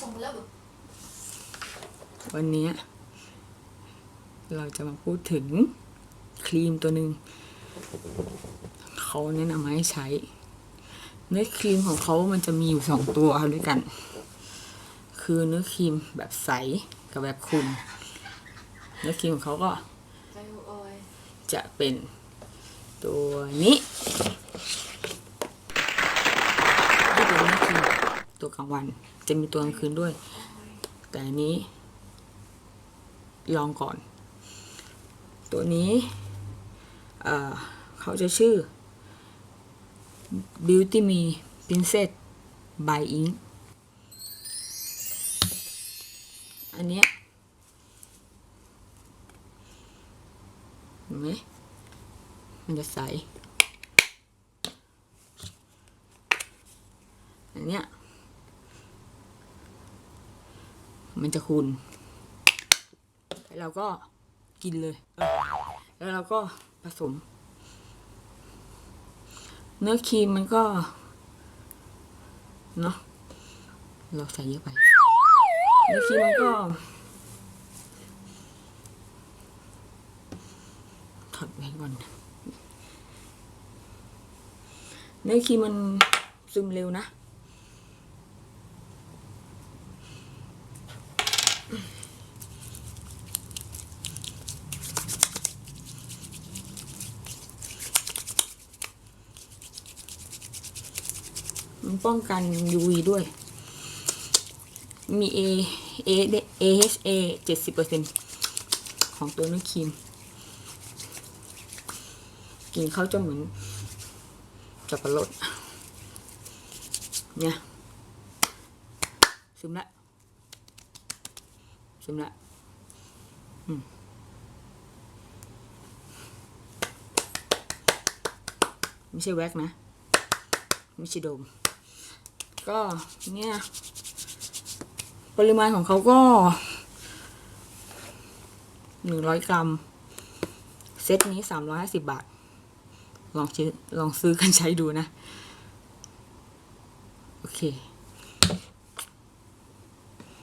ส่งไปแล้วเหรอวันเนี้ยเราจะมาพูดถึงครีมตัวหนึ่งเขาแนะนำมาให้ใช้เนื้อครีมของเขามันจะมีอยู่สองตัวด้วยกัน คือเนื้อครีมแบบใสกับแบบขุ่นเนื้อครีมของเขาก็ไกโอออยล์จะเป็นตัวนี้ที่เป็นเนื้อครีม ตัวกลางวัน จะมีตัวกลางคืนด้วย แต่อันนี้ ลองก่อน ตัวนี้เออเขาจะชื่อ Beauty Me Princess by Ink อันเนี้ยเห็นไหมมันจะใส อันเนี้ย มันจะคุณแล้วเราก็กินเลย แล้วเราก็ผสม เนื้อครีมมันก็ เนาะเราใส่เยอะไปเนื้อครีมมันก็ถอดไว้ก่อนเนื้อครีมมันซึมเร็วนะ มันป้องกัน UV ด้วย มี A A AHA เจ็ดสิบเปอร์เซ็นของตัวเนื้อครีมกลิ่นเขาจะเหมือนจับปะรดเนี่ยซึมละซึมละอืมไม่ใช่แว็กนะ ไม่ใช่โดม ก็เนี่ยปริมาณของเขาก็หนึ่งร้อยกรัม เซตนี้สามร้อยห้าสิบบาท ลองซื้อลองซื้อกันใช้ดูนะ โอเค